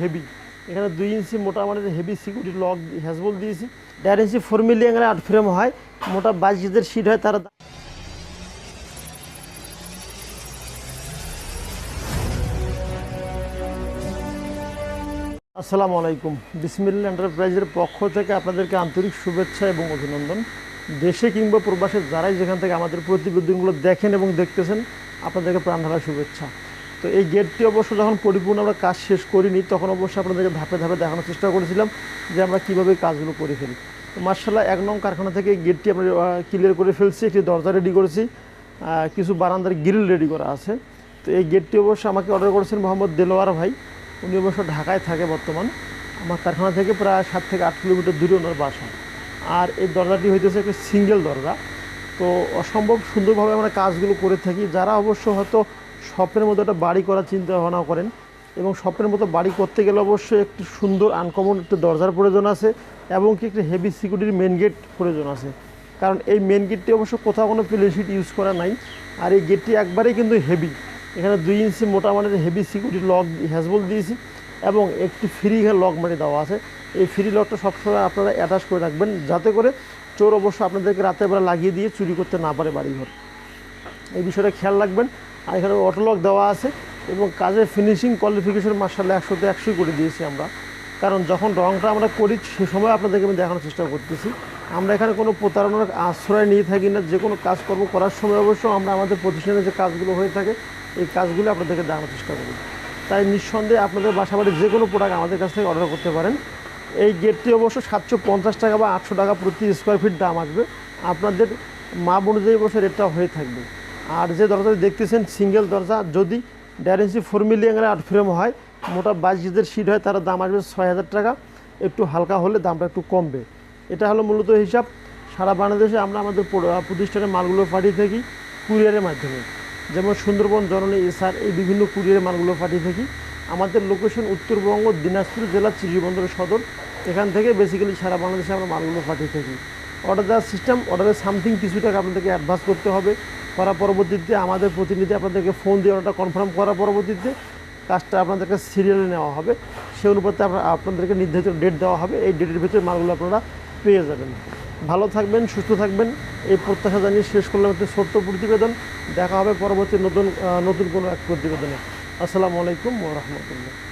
Heavy এখানে দুই ইঞ্চি মোটা মানে হেভি সিকিউরিটি লক হ্যাজবল দিয়েছি। দেড় ইঞ্চি ফোর মিলি এখানে আট ফ্রেম হয়। মোটা বাইশ গেজের সিট হয়, তারা আসসালামু আলাইকুম। বিসমিল্লা এন্টারপ্রাইজের পক্ষ থেকে আপনাদেরকে আন্তরিক শুভেচ্ছা এবং অভিনন্দন। দেশে কিংবা প্রবাসে যারাই যেখান থেকে আমাদের প্রতিবেদনগুলো দেখেন এবং দেখতেছেন, আপনাদেরকে প্রাণঢালা শুভেচ্ছা। তো এই গেটটি অবশ্য যখন পরিপূর্ণ আমরা কাজ শেষ করিনি, তখন অবশ্য আপনাদেরকে ধাপে ধাপে দেখানোর চেষ্টা করেছিলাম যে আমরা কীভাবে কাজগুলো করে ফেলি। তো মার্শাল্লাহ এক নং কারখানা থেকে গেটটি আমরা ক্লিয়ার করে ফেলছি, একটি দরজা রেডি করেছি কিছু বারান্দার গ্রিল রেডি করা আছে। তো এই গেটটি অবশ্য আমাকে অর্ডার করেছেন মোহাম্মদ দেলোয়ার ভাই, উনি অবশ্য ঢাকায় থাকে বর্তমান। আমার কারখানা থেকে প্রায় সাত থেকে আট কিলোমিটার দূরে ওনার বাসা। আর এই দরজাটি হইতেছে একটা সিঙ্গেল দরজা। তো অসম্ভব সুন্দরভাবে আমরা কাজগুলো করে থাকি। যারা অবশ্য হয়তো স্বপ্নের মতো একটা বাড়ি করার চিন্তা ভাবনা করেন এবং স্বপ্নের মতো বাড়ি করতে গেলে অবশ্যই একটি সুন্দর আনকমন একটি দরজার প্রয়োজন আছে এবং কি একটি হেভি সিকিউরিটির মেন গেট প্রয়োজন আছে। কারণ এই মেন গেটটি অবশ্য কোথাও কোনো প্লেশিট ইউজ করা নাই আর এই গেটটি একবারেই কিন্তু হেভি এখানে দুই ইঞ্চি মোটা মানে হেভি সিকিউরিটি লক হ্যাজবল দিয়েছি এবং একটি ফ্রি লক মারি দেওয়া আছে। এই ফ্রি লকটা সবসময় আপনারা অ্যাটাচ করে রাখবেন যাতে করে চোর অবশ্য আপনাদেরকে রাতের বেলা লাগিয়ে দিয়ে চুরি করতে না পারে বাড়িঘর। এই বিষয়টা খেয়াল রাখবেন। আর এখানে অটোলক দেওয়া আছে এবং কাজের ফিনিশিং কোয়ালিফিকেশন মার্শাল্লাহ একশোতে একশোই করে দিয়েছি আমরা। কারণ যখন রংটা আমরা করি, সে সময় আপনাদেরকে আমি দেখানোর চেষ্টা করতেছি। আমরা এখানে কোনো প্রতারণার আশ্রয় নিয়ে থাকি না, যে কোনো কাজকর্ম করার সময় অবশ্য আমরা আমাদের প্রতিষ্ঠানে যে কাজগুলো হয়ে থাকে, এই কাজগুলো আপনাদেরকে দেখানোর চেষ্টা করি। তাই নিঃসন্দেহে আপনাদের বাসা বাড়ির যে কোনো প্রোডাক্ট আমাদের কাছ থেকে অর্ডার করতে পারেন। এই গেটটি অবশ্য সাতশো পঞ্চাশ টাকা বা আটশো টাকা প্রতি স্কোয়ার ফিট দাম আসবে। আপনাদের মাপ অনুযায়ী অবশ্য রেটটা হয়ে থাকবে। আর যে দরজাটি দেখতেছেন, সিঙ্গেল দরজা, যদি দেড় ইঞ্চি ফোর মিলি অ্যাঙ্গেলে আট ফ্রেম হয়, মোটা বাইশ গেজের সিট হয়, তার দাম আসবে ছয় হাজার টাকা। একটু হালকা হলে দামটা একটু কমবে। এটা হলো মূলত হিসাব। সারা বাংলাদেশে আমরা আমাদের প্র- প্রতিষ্ঠানের মালগুলো পাঠিয়ে থাকি কুরিয়ারের মাধ্যমে। যেমন সুন্দরবন, জননী এসআর এই বিভিন্ন কুরিয়ারের মালগুলো পাঠিয়ে থাকি। আমাদের লোকেশন উত্তরবঙ্গ, দিনাজপুর জেলার চিরিবন্দর সদর। এখান থেকে বেসিক্যালি সারা বাংলাদেশে আমরা মালগুলো পাঠিয়ে থাকি। অর্ডার দেওয়ার সিস্টেম অর্ডারের সামথিং কিছু টাকা আপনাদেরকে অ্যাডভান্স করতে হবে। করার পরবর্তীতে আমাদের প্রতিনিধি আপনাদেরকে ফোন দিয়ে অর্ডারটা কনফার্ম করার পরবর্তীতে কাজটা আপনাদেরকে সিরিয়ালে নেওয়া হবে। সে অনুপাতে আপনাদেরকে নির্ধারিত ডেট দেওয়া হবে। এই ডেটের ভিতরে মালগুলো আপনারা পেয়ে যাবেন। ভালো থাকবেন, সুস্থ থাকবেন। এই প্রত্যাশা জানিয়ে শেষ করলাম একটি ছোট্ট প্রতিবেদন। দেখা হবে পরবর্তী নতুন নতুন কোনো এক প্রতিবেদনে। আসসালামু আলাইকুম রহমতুল্লাহ।